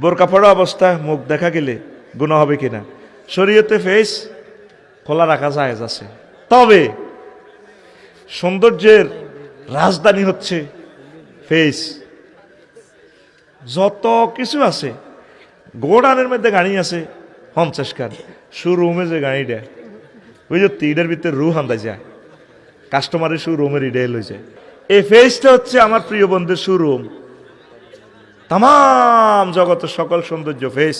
বোরকা পড়া অবস্থায় মুখ দেখা গেলে গুণা হবে কিনা? শরীয়তে ফেস খোলা রাখা যায় আছে। তবে সৌন্দর্যের রাজধানী হচ্ছে ফেস। যত কিছু আছে গোডানের মধ্যে গাড়ি আছে, পঞ্চাশ শোরুমে যে গাড়িটা যে তিনের ভিতরে রু হান্দা যায়। কাস্টমারের শোরুমের ইডে লই যায়। এই ফেসটা হচ্ছে আমার প্রিয় বন্ধুর শোরুম তাম জগতের সকল সৌন্দর্য ফেস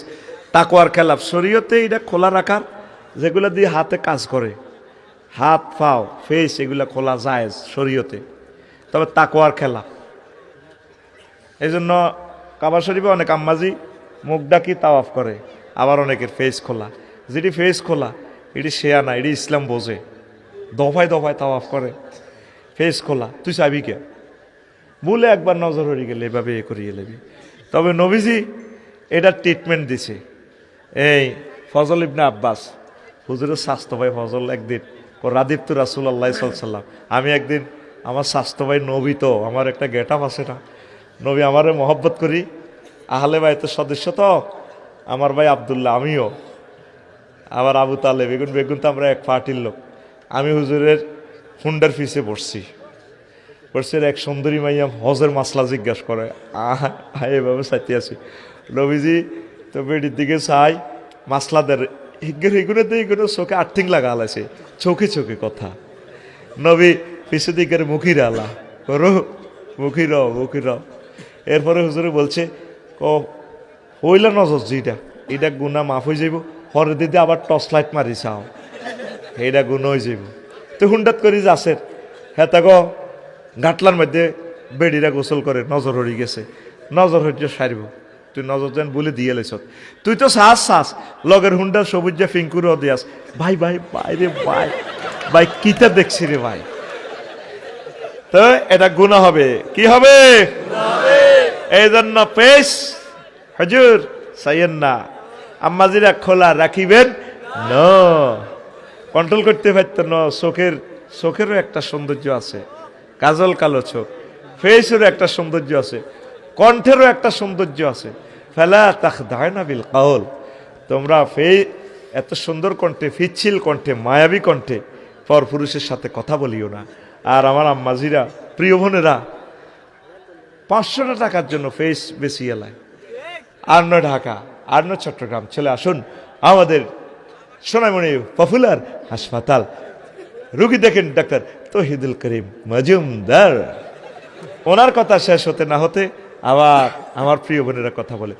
তাকোয়ার খেলাফ, শরীয়তে এটা খোলা রাখার, যেগুলো দিয়ে হাতে কাজ করে। হাত, পাও, ফেস, এগুলা খোলা যায় শরীয়তে। তবে তাকোয়ার খেলা এই জন্য কাবা শরীফে অনেক আম্মাজি মুখ ডাকি তাওয়াফ করে, আবার অনেকের ফেস খোলা। যেটি ফেস খোলা, এটি শেয়া না, এটি ইসলাম বোঝে। দফায় দফায় তাওয়াফ করে। ফেস খোলা। তুই চাবি কে? বলে একবার নজর হয়ে গেলে এভাবে এ করিয়ে নেবি তবে নবীজি এটা ট্রিটমেন্ট দিছে। এই ফজল ইবনে আব্বাস, হুজুরের স্বাস্থ্য ভাই ফজল একদিন ও রাদীপ্তু রাসুল আল্লাহ সাল্লাম আমি একদিন, আমার স্বাস্থ্য ভাই নবী তো, আমার একটা গেট আপ আছে না। নবী আমারে মহব্বত করি, আহলে ভাইতের সদস্য তো, আমার ভাই আবদুল্লাহ, আমিও। আবার আবু তালে বেগুন বেগুন তো আমরা এক পার্টির লোক। আমি হুজুরের হুন্ডার ফিসে বসছি বসছে এক সুন্দরী মাইয়া হজের মাসলা জিজ্ঞাসা করে। আহ এভাবে চাইতে আছি। নবীজি, তো বেডির দিকে চাই, মাসলাদের হিগের হিগুনে তো হিগুনে চোখে আর্থিং লাগা আলাইছে, চোখে চোখে কথা। নবী, পিছু দিকের মুখির আলা। করো, মুখির মুখির এরপরে হুজুরে বলছে, ক, হইলা নজর যেটা এটা গুণা মাফ হয়ে যাইব হরে দিদি আবার টর্চ লাইট মারি চাও এইটা গুণ হয়ে যাইব। তো হুন্ডাত করি যাসের হ্যাঁ তাকো গাটলার মধ্যে বেডিরা গোসল করে, নজর হরি গেছে। নজর হইতে সারিব। তুই নজর যেন বলে দিয়ে লেছ তুই তো শ্বাস শ্বাস লগের হুন্ডা সবুজ যে ফিঙ্কুরও দিয়াস ভাই ভাই ভাই রে, ভাই। ভাই, কিতা দেখছি রে, ভাই। তো এটা গুণা হবে। কি হবে? এই জন্য পেশ। হজুর, সাইয়েন না। আম্মাজিরা খোলা রাখিবেন। ন। কন্ট্রোল করতে পারত না। চোখের, চোখেরও একটা সৌন্দর্য আছে। কাজল কালো চোখ। ফেসেরও একটা সৌন্দর্য আছে, কণ্ঠেরও একটা সৌন্দর্য আছে। ফেলা তাক দায় না বিল কাউল। তোমরা ফে এত সুন্দর কণ্ঠে, ফিচ্ছিল কণ্ঠে, মায়াবী কণ্ঠে, পরপুরুষের সাথে কথা বলিও না। আর আমার আম্মাজিরা, প্রিয় বোনেরা, পাঁচশোটা টাকার জন্য ফেস বেশি এলায়। আর্ন ঢাকা আর্ন চট্টগ্রাম, চলে আসুন আমাদের সোনামণি পপুলার হাসপাতাল। রুগী দেখেন ডাক্তার, তহিদুল করিম, মজুমদার। ওনার কথা শেষ হতে না হতে আবার আমার প্রিয় বোনেরা কথা বলে